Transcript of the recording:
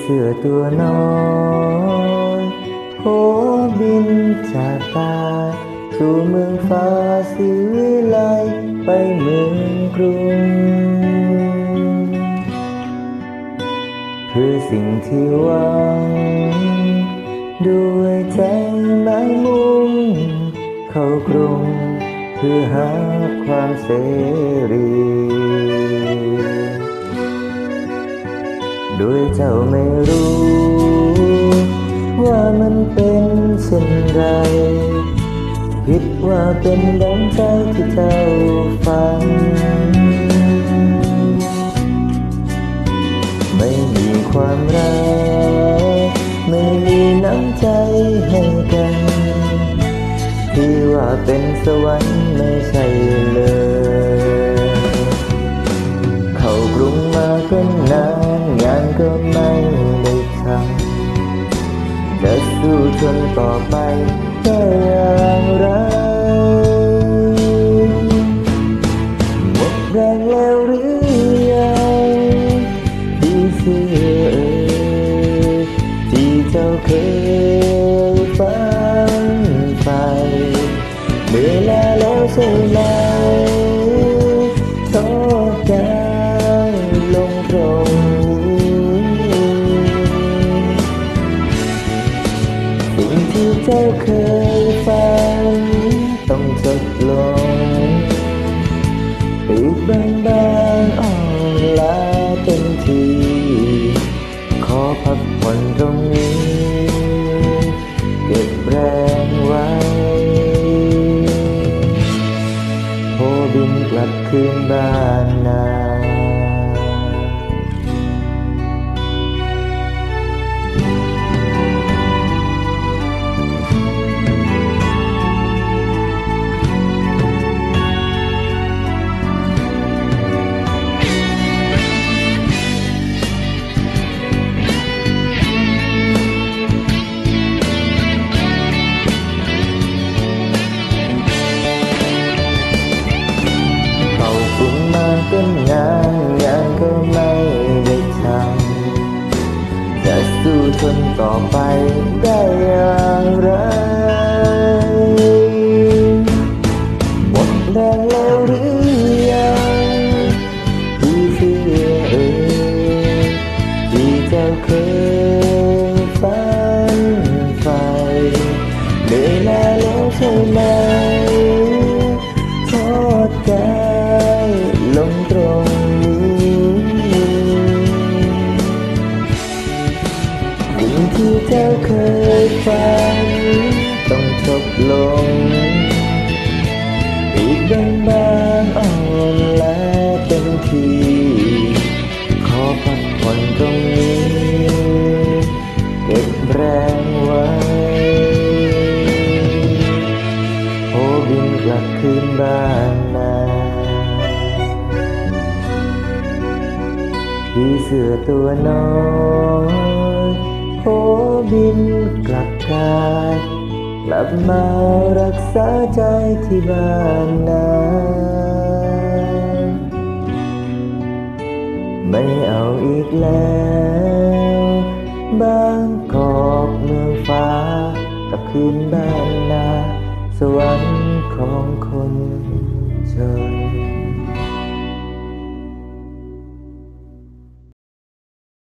เสือตัวน้อยโหบินจากตา สู่เมืองฟ้าสีวิไลไปเมืองกรุง คือสิ่งที่หวัง ด้วยใจหมายมุ่ง เข้ากรุง เพื่อหาความเสรี ด้วยเจ้าไม่รู้ ว่ามันเป็นเช่นไรคิดว่าเป็นดังใจที่เจ้าฝัน ไม่มีความรักไม่มีน้ำใจให้กัน ที่ว่าเป็นสวรรค์ไม่ใช่เลย งานก็ไม่ได้ทำจะสู้ทนต่อไปได้อย่างไรหมดแรงแล้วหรือยังที่เสื่อเอ่ยที่เจ้าเคยฝันไปเวลาแล้วใช่ไหม เจ้าเคยฝัน ต้องจบลงปีกบางบางอ่อนล้าเต็มที ขอพักผ่อนตรงนี้ เก็บแรงไว้โพบินกลับคืนบ้านนา ไปได้อย่างไรหมดแรงแล้วหรือยังที่เสียเอ่ยที่เจ้าเคยฝันใฝ่เหนื่อยล้าแล้วใช่ไหม ฝันต้องจบลงอีกบางบางอ่อนล้าเต็มทีขอพักผ่อนตรงนี้ เก็บแรงไว้โอบินกลับคืนบ้านนาพี่เสือตัวน้อย โอบินกลับกายกลับมารักษาใจที่บ้านนาไม่เอาอีกแล้วบางกอกเมืองฟ้ากับคืนบ้านนาสวรรค์ของ